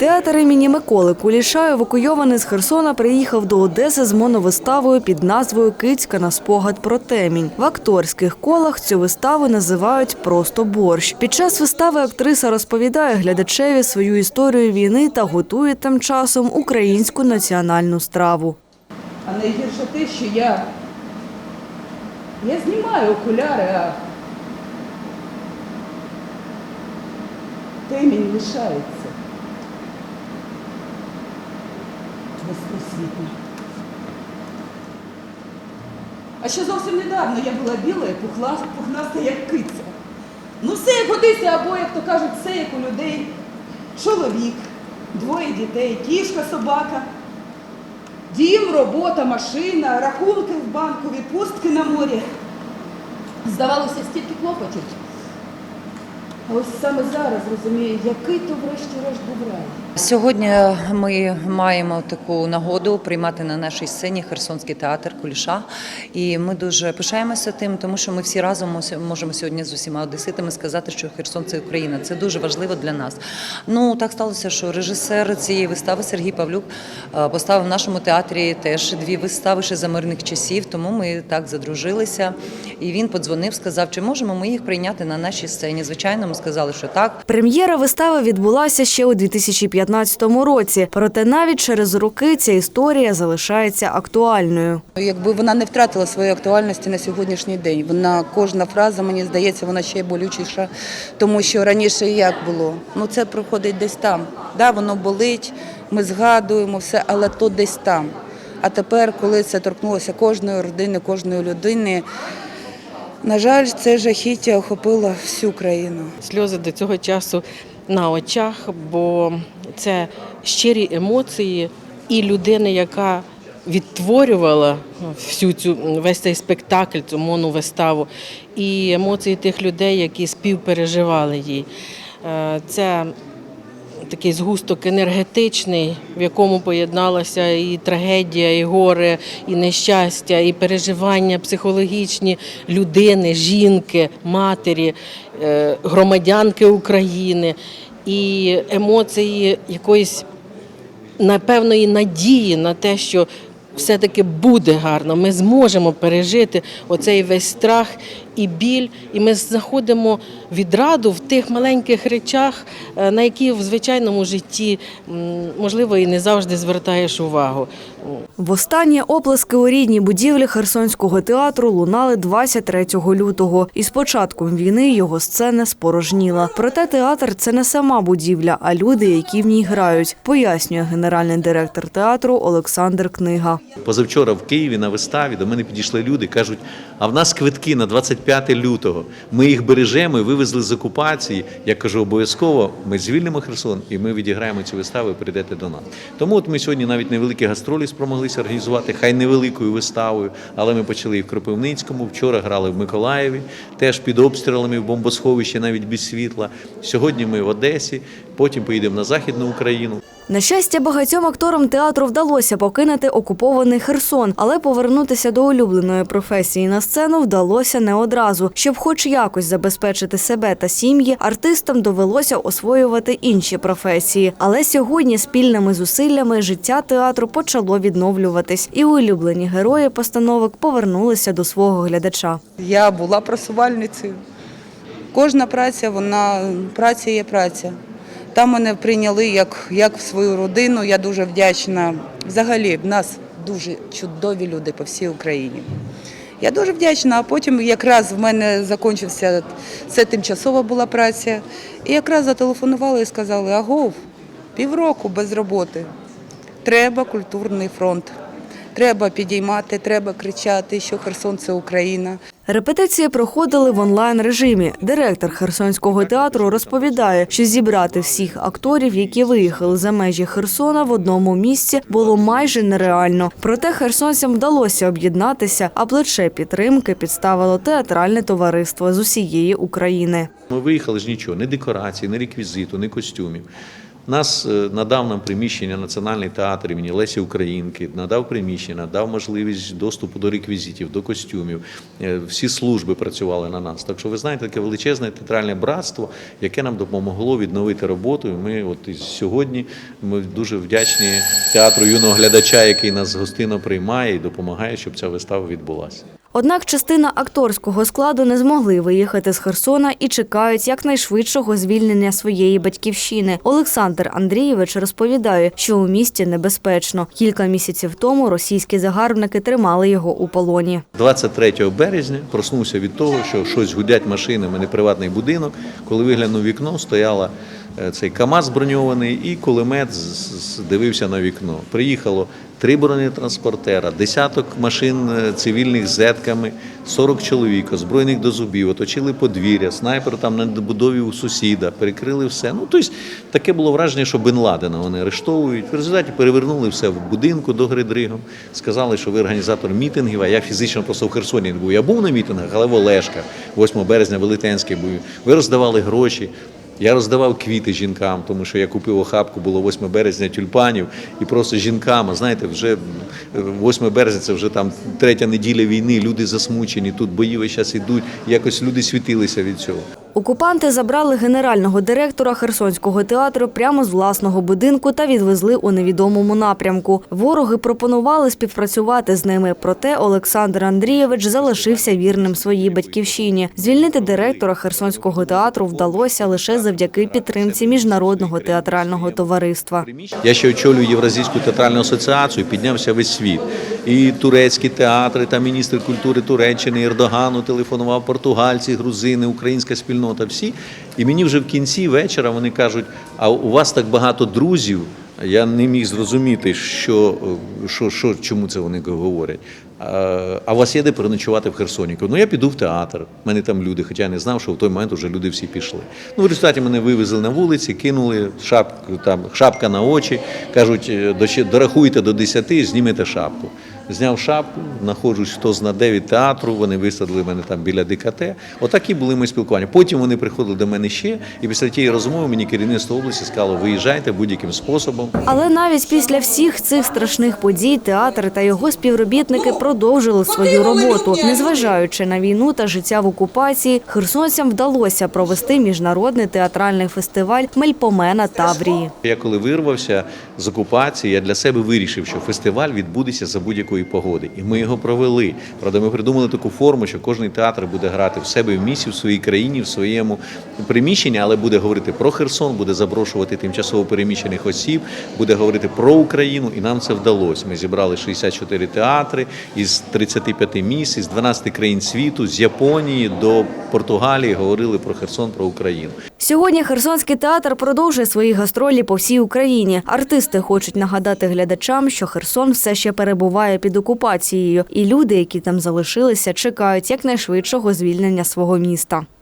Театр імені Миколи Куліша, евакуйований з Херсона, приїхав до Одеси з моновиставою під назвою Кицька на спогад про темінь. В акторських колах цю виставу називають просто борщ. Під час вистави актриса розповідає глядачеві свою історію війни та готує тим часом українську національну страву. А найгірше те, що я, я знімаю окуляри, а темінь лишається. Безпросвітно. А ще зовсім недавно я була біла і пухнаста, як киця. Ну все як годиться, або, як то кажуть, все як у людей. Чоловік, двоє дітей, кішка, собака. Дім, робота, машина, рахунки в банку, відпустки на морі. Здавалося, стільки клопотів. А ось саме зараз розумію, який то врешті-решт був рай. Сьогодні ми маємо таку нагоду приймати на нашій сцені Херсонський театр Куліша. І ми дуже пишаємося тим, тому що ми всі разом можемо сьогодні з усіма одеситами сказати, що Херсон це Україна. Це дуже важливо для нас. Ну так сталося, що режисер цієї вистави Сергій Павлюк е, поставив в нашому театрі теж дві вистави ще за мирних часів. Тому ми так задружилися. І він подзвонив, сказав, чи можемо ми їх прийняти на нашій сцені. Звичайно, ми сказали, що так. Прем'єра вистави відбулася ще у 2015 році. Проте навіть через роки ця історія залишається актуальною. Якби вона не втратила своєї актуальності на сьогоднішній день. Вона кожна фраза, мені здається, вона ще й болючіша, тому що раніше як було? Ну це проходить десь там. Да, воно болить, ми згадуємо все, але то десь там. А тепер, коли це торкнулося кожної родини, кожної людини, на жаль, це жахіття охопило всю країну. сльози до цього часу на очах, бо це щирі емоції і людини, яка відтворювала всю цю весь цей спектакль, цю моновиставу, і емоції тих людей, які співпереживали її. Е, Це такий згусток енергетичний, в якому поєдналася і трагедія, і горе, і нещастя, і переживання психологічні людини, жінки, матері, е, громадянки України, і емоції якоїсь напевної надії на те, що все-таки буде гарно. Ми зможемо пережити оцей весь страх і біль, і ми знаходимо відраду в тих маленьких речах, е, на які в звичайному житті можливо і не завжди звертаєш увагу. Востаннє оплески у рідній будівлі Херсонського театру лунали 23 лютого. І з початком війни його сцена спорожніла. Проте театр це не сама будівля, а люди, які в ній грають, пояснює генеральний директор театру Олександр Книга. Позавчора в Києві на виставі до мене підійшли люди, кажуть: а в нас квитки на 25 лютого. Ми їх бережемо і вивезли з окупації. Я кажу, обов'язково ми звільнимо Херсон і ми відіграємо цю виставу і прийдете до нас. Тому от ми сьогодні навіть невеликі гастролі спромоглися організувати, хай невеликою виставою, але ми почали і в Кропивницькому. Вчора грали в Миколаєві, теж під обстрілами в бомбосховищі, навіть без світла. Сьогодні ми в Одесі, потім поїдемо на Західну Україну. На щастя, багатьом акторам театру вдалося покинути окупований Херсон, але повернутися до улюбленої професії на сцену вдалося не одразу. Щоб хоч якось забезпечити себе та сім'ї, артистам довелося освоювати інші професії. Але сьогодні спільними зусиллями життя театру почало відновлюватись, і улюблені герої постановок повернулися до свого глядача. Я була просувальницею. Кожна праця, вона праця є праця. Там мене прийняли як, як в свою родину. Я дуже вдячна. Взагалі, в нас дуже чудові люди по всій Україні. Я дуже вдячна, а потім якраз в мене закінчився, це тимчасова була праця. І якраз зателефонували і сказали, агов, півроку без роботи. Треба культурний фронт. Треба підіймати, треба кричати, що Херсон це Україна. Репетиції проходили в онлайн режимі. Директор Херсонського театру розповідає, що зібрати всіх акторів, які виїхали за межі Херсона в одному місці, було майже нереально. Проте херсонцям вдалося об'єднатися, а плече підтримки підставило театральне товариство з усієї України. Ми виїхали ж нічого, ні декорацій, ні реквізиту, ні костюмів. Нас е, надав нам приміщення Національний театр імені Лесі Українки, надав приміщення, надав можливість доступу до реквізитів, до костюмів. Е, Всі служби працювали на нас. Так що ви знаєте, таке величезне театральне братство, яке нам допомогло відновити роботу. І ми от і сьогодні ми дуже вдячні театру юного глядача, який нас гостинно приймає і допомагає, щоб ця вистава відбулася. Однак частина акторського складу не змогли виїхати з Херсона і чекають якнайшвидшого звільнення своєї батьківщини. Олександр Андрійович розповідає, що у місті небезпечно. Кілька місяців тому російські загарбники тримали його у полоні. 23 березня проснувся від того, що щось гудять машини, у мене приватний будинок. Коли виглянув вікно, стояла цей КАМАЗ броньований і кулемет дивився на вікно. Приїхало три бронетранспортера, десяток машин е, цивільних з зетками, 40 чоловік, озброєних до зубів, оточили подвір'я, снайпер там на добудові у сусіда, перекрили все. Ну, тобто таке було враження, що Бен Ладена вони арештовують. В результаті перевернули все в будинку до гри дригом. Сказали, що ви організатор мітингів, а я фізично просто в Херсоні не був. Я був на мітингах, але в Олешках, 8 березня, Велетенський був. Ви роздавали гроші. Я роздавав квіти жінкам, тому що я купив охапку, було 8 березня тюльпанів, і просто жінкам, а знаєте, вже е, 8 березня це вже там третя неділя війни, люди засмучені, тут бої час ідуть, якось люди світилися від цього. Окупанти забрали генерального директора Херсонського театру прямо з власного будинку та відвезли у невідомому напрямку. Вороги пропонували співпрацювати з ними, проте Олександр Андрійович залишився вірним своїй батьківщині. Звільнити директора Херсонського театру вдалося лише завдяки підтримці міжнародного театрального товариства. Я ще очолюю Євразійську театральну асоціацію, піднявся весь світ. І турецькі театри, та міністр культури Туреччини, Ердогану телефонував португальці, грузини, українська спільнота, всі. І мені вже в кінці вечора вони кажуть: а у вас так багато друзів. Я не міг зрозуміти, що, що, що, чому це вони говорять. А, у вас є де переночувати в Херсоні? Ну я піду в театр. У мене там люди, хоча я не знав, що в той момент вже люди всі пішли. Ну, в результаті мене вивезли на вулиці, кинули шапку, там, шапка на очі. Кажуть, «Е, дорахуйте до 10, знімете шапку. Зняв шапку, знаходжусь хто зна де від театру, вони висадили мене там біля ДКТ. Отакі були ми спілкування. Потім вони приходили до мене ще, і після тієї розмови мені керівництво області сказало, виїжджайте будь-яким способом. Але навіть після всіх цих страшних подій театр та його співробітники продовжили свою роботу. Незважаючи на війну та життя в окупації, херсонцям вдалося провести міжнародний театральний фестиваль Мельпомена Таврії. Я коли вирвався з окупації, я для себе вирішив, що фестиваль відбудеться за будь-якої погоди. І ми його провели. Правда, ми придумали таку форму, що кожен театр буде грати в себе в місті, в своїй країні, в своєму приміщенні, але буде говорити про Херсон, буде запрошувати тимчасово переміщених осіб, буде говорити про Україну, і нам це вдалося. Ми зібрали 64 театри із 35 міст, із 12 країн світу, з Японії до Португалії говорили про Херсон, про Україну. Сьогодні Херсонський театр продовжує свої гастролі по всій Україні. Артисти хочуть нагадати глядачам, що Херсон все ще перебуває під окупацією, і люди, які там залишилися, чекають якнайшвидшого звільнення свого міста.